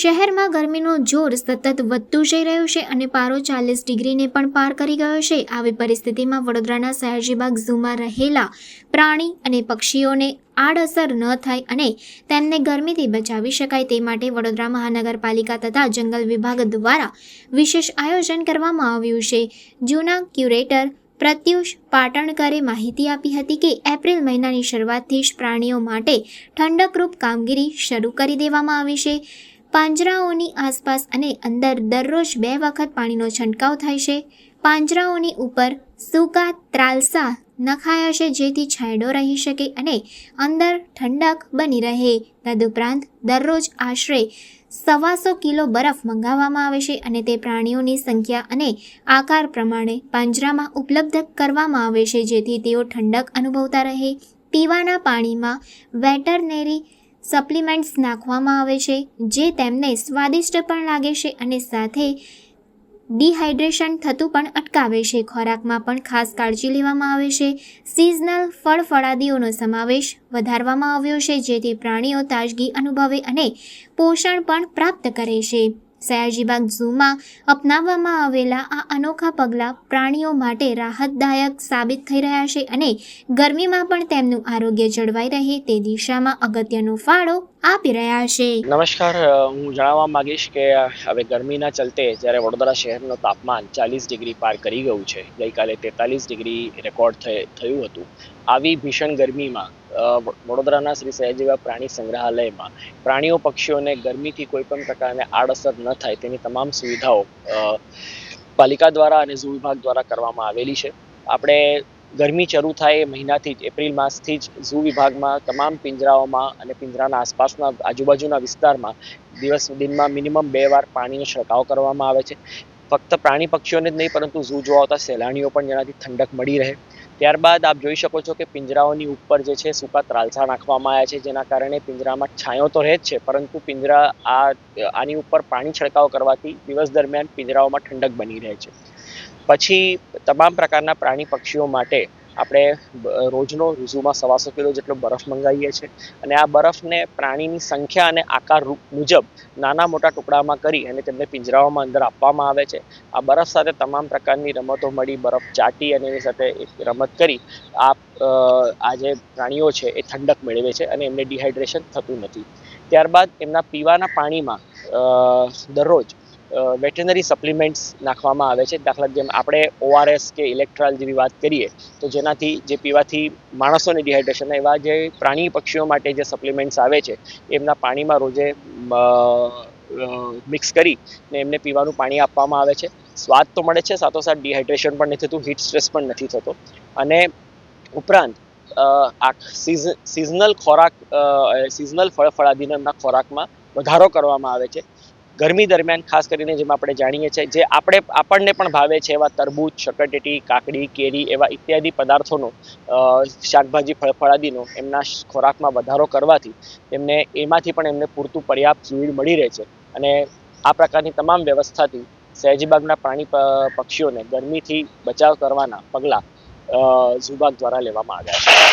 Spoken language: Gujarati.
શહેરમાં ગરમીનો જોર સતત વધતું જઈ રહ્યું છે અને પારો ચાલીસ ડિગ્રીને પણ પાર કરી ગયો છે. આવી પરિસ્થિતિમાં વડોદરાના સયાજીબાગ ઝૂમાં રહેલા પ્રાણી અને પક્ષીઓને આડઅસર ન થાય અને તેમને ગરમીથી બચાવી શકાય તે માટે વડોદરા મહાનગરપાલિકા તથા જંગલ વિભાગ દ્વારા વિશેષ આયોજન કરવામાં આવ્યું છે. જૂના ક્યુરેટર પ્રત્યુષ પાટણકરે માહિતી આપી હતી કે એપ્રિલ મહિનાની શરૂઆતથી જ પ્રાણીઓ માટે ઠંડકરૂપ કામગીરી શરૂ કરી દેવામાં આવી છે. પાંજરાઓની આસપાસ અને અંદર દરરોજ બે વખત પાણીનો છંટકાવ થાય છે. પાંજરાઓની ઉપર સૂકા ત્રાલસા નખાયા છે જેથી છાંયડો રહી શકે અને અંદર ઠંડક બની રહે. તદુપરાંત દરરોજ આશરે સવાસો કિલો બરફ મંગાવવામાં આવે છે અને તે પ્રાણીઓની સંખ્યા અને આકાર પ્રમાણે પાંજરામાં ઉપલબ્ધ કરવામાં આવે છે જેથી તેઓ ઠંડક અનુભવતા રહે. પીવાના પાણીમાં વેટરનેરી સપ્લિમેન્ટ્સ નાખવામાં આવે છે, જે તેમને સ્વાદિષ્ટ પણ લાગે છે અને સાથે ડિહાઇડ્રેશન થતું પણ અટકાવે છે. ખોરાકમાં પણ ખાસ કાળજી લેવામાં આવે છે. સિઝનલ ફળ ફળાદીઓનો સમાવેશ વધારવામાં આવ્યો છે, જેથી પ્રાણીઓ તાજગી અનુભવે અને પોષણ પણ પ્રાપ્ત કરે છે. સયાજીબાગ ઝૂમાં અપનાવવામાં આવેલા આ અનોખા પગલાં પ્રાણીઓ માટે રાહતદાયક સાબિત થઈ રહ્યા છે અને ગરમીમાં પણ તેમનું આરોગ્ય જળવાઈ રહે તે દિશામાં અગત્યનો ફાળો આપી રહ્યા છે. નમસ્કાર હું જણાવવા માંગીશ કે હવે ગરમીના ચલતે જ્યારે વડોદરા શહેરનું તાપમાન ચાલીસ ડિગ્રી પાર કરી ગયું છે, ગઈકાલે તેતાલીસ ડિગ્રી રેકોર્ડ થય- હતું. આવી ભીષણ ગરમીમાં વડોદરાના શ્રી સયાજીબાગ પ્રાણી સંગ્રહાલયમાં પ્રાણીઓ, પક્ષીઓને ગરમીથી કોઈ પણ પ્રકારની આડઅસર ન થાય તેની તમામ સુવિધાઓ પાલિકા દ્વારા અને ઝૂ વિભાગ દ્વારા કરવામાં આવેલી છે. આપણે ગરમી શરૂ થાય એ મહિનાથી જ, એપ્રિલ માસથી જ ઝૂ વિભાગમાં તમામ પિંજરાઓમાં અને પિંજરાના આસપાસના આજુબાજુના વિસ્તારમાં દિવસ, દિનમાં મિનિમમ બે વાર પાણીનો છંટકાવ કરવામાં આવે છે. ફક્ત પ્રાણી, પક્ષીઓને જ નહીં, પરંતુ ઝૂ જોવા આવતા સહેલાણીઓ પણ જેનાથી ઠંડક મળી રહે. ત્યારબાદ આપ જોઈ શકો છો કે પિંજરાઓની ઉપર જે છે સૂકા ત્રાલસા નાખવામાં આવ્યા છે, જેના કારણે પિંજરામાં છાંયો તો રહે જ છે, પરંતુ પિંજરા આ, આની ઉપર પાણી છંટકાવ કરવાથી દિવસ દરમિયાન પિંજરાઓમાં ઠંડક બની રહે છે. પછી તમામ પ્રકારના પ્રાણી પક્ષીઓ માટે આપણે રોજનો ઋઝુમાં સવાસો કિલો જેટલો બરફ મંગાવીએ છીએ અને આ બરફને પ્રાણીની સંખ્યા અને આકાર રૂપ મુજબ નાના મોટા ટુકડામાં કરી અને તેમને પિંજરાઓમાં અંદર આપવામાં આવે છે. આ બરફ સાથે તમામ પ્રકારની રમતો મળી, બરફ ચાટી અને એની સાથે એક રમત કરી આ આ જે પ્રાણીઓ છે એ ઠંડક મેળવે છે અને એમને ડિહાઇડ્રેશન થતું નથી. ત્યારબાદ એમના પીવાના પાણીમાં દરરોજ વેટરનરી સપ્લિમેન્ટ્સ નાખવામાં આવે છે. દાખલા જેમ આપણે ઓઆરએસ કે ઇલેક્ટ્રાલ જેવી વાત કરીએ, તો જેનાથી જે પીવાથી માણસોને ડિહાઇડ્રેશન એવા જે પ્રાણી પક્ષીઓ માટે જે સપ્લિમેન્ટ્સ આવે છે, એમના પાણીમાં રોજે મિક્સ કરી ને એમને પીવાનું પાણી આપવામાં આવે છે. સ્વાદ તો મળે છે, સાથોસાથ ડિહાઇડ્રેશન પણ નથી થતું હીટ સ્ટ્રેસ પણ નથી થતો. અને ઉપરાંત આ સિઝનલ ખોરાક સિઝનલ ફળ એમના ખોરાકમાં વધારો કરવામાં આવે છે. ગરમી દરમિયાન, ખાસ કરીને જેમ આપણે જાણીએ છીએ, જે આપણે, આપણને પણ ભાવે છે એવા તરબૂચ શક્કરટેટી કાકડી, કેરી એવા ઇત્યાદિ પદાર્થોનો શાકભાજી, ફળ, ફળાદીનો એમના ખોરાકમાં વધારો કરવાથી એમને એમાંથી પણ એમને પૂરતું પર્યાપ્ત ફ્લુઇડ મળી રહે છે. અને આ પ્રકારની તમામ વ્યવસ્થાથી સયાજીબાગના પ્રાણી પક્ષીઓને ગરમીથી બચાવ કરવાના પગલાં ઝુબાગ દ્વારા લેવામાં આવ્યા છે.